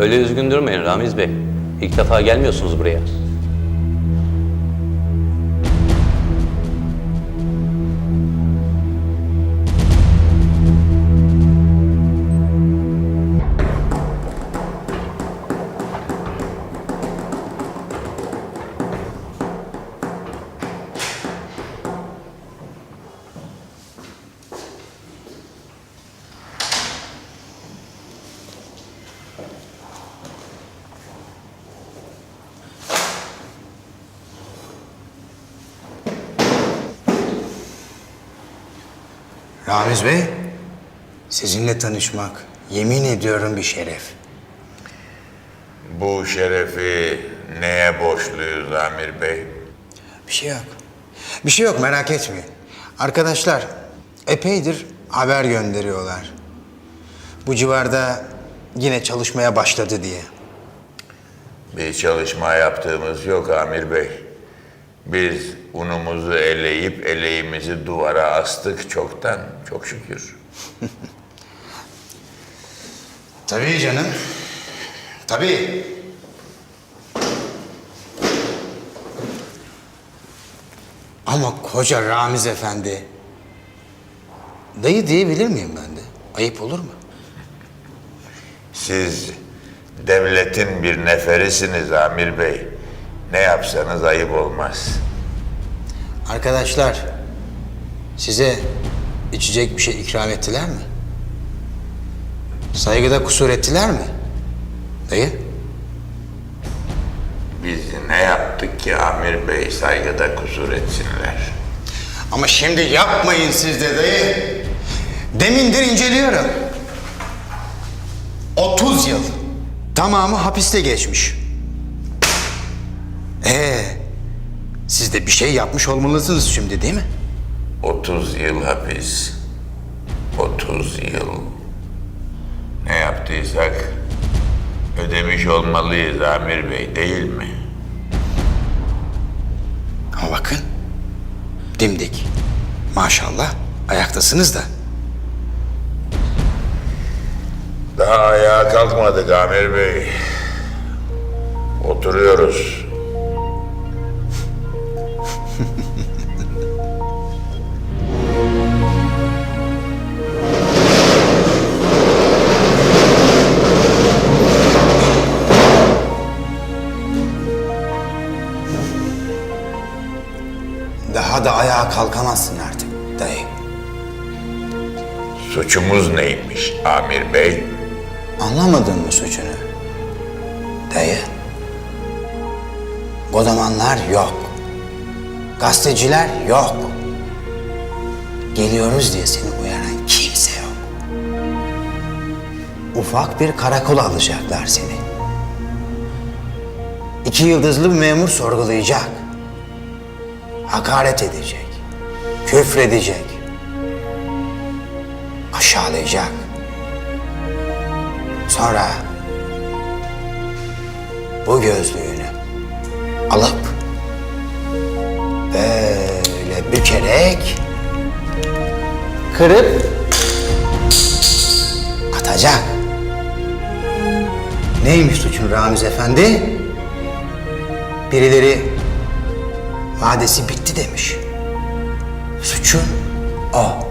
Öyle üzgün durmayın Ramiz Bey. İlk defa gelmiyorsunuz buraya. Ramiz Bey, sizinle tanışmak yemin ediyorum bir şeref. Bu şerefi neye borçluyuz Amir Bey? Bir şey yok. Bir şey yok merak etmeyin. Arkadaşlar epeydir haber gönderiyorlar. Bu civarda yine çalışmaya başladı diye. Bir çalışma yaptığımız yok Amir Bey. Biz unumuzu eleyip eleğimizi duvara astık çoktan, çok şükür. Tabii canım. Tabii. Ama koca Ramiz Efendi. Dayı diyebilir miyim ben de? Ayıp olur mu? Siz devletin bir neferisiniz Amir Bey. Ne yapsanız ayıp olmaz. Arkadaşlar, size içecek bir şey ikram ettiler mi? Saygıda kusur ettiler mi? Dayı? Biz ne yaptık ki Amir Bey saygıda kusur etsinler? Ama şimdi yapmayın siz de dayı. Demindir inceliyorum. 30 yıl. Tamamı hapiste geçmiş. Siz de bir şey yapmış olmalısınız şimdi değil mi? 30 yıl hapis. 30 yıl. Ne yaptıysak ödemiş olmalıyız Amir Bey değil mi? Ama bakın, dimdik. Maşallah ayaktasınız da. Daha ayağa kalkmadık Amir Bey. Oturuyoruz. Daha da ayağa kalkamazsın artık dayı. Suçumuz neymiş Amir Bey? Anlamadın mı suçunu? Dayı. Godamanlar yok. Gazeteciler yok. Geliyoruz diye seni uyaran kimse yok. Ufak bir karakola alacaklar seni. İki yıldızlı bir memur sorgulayacak. Hakaret edecek. Küfredecek. Aşağılayacak. Sonra bu gözlüğünü alıp böyle bükerek kırıp atacak. Neymiş suçun Ramiz Efendi? Birileri vadesi bitti demiş. Suçun o.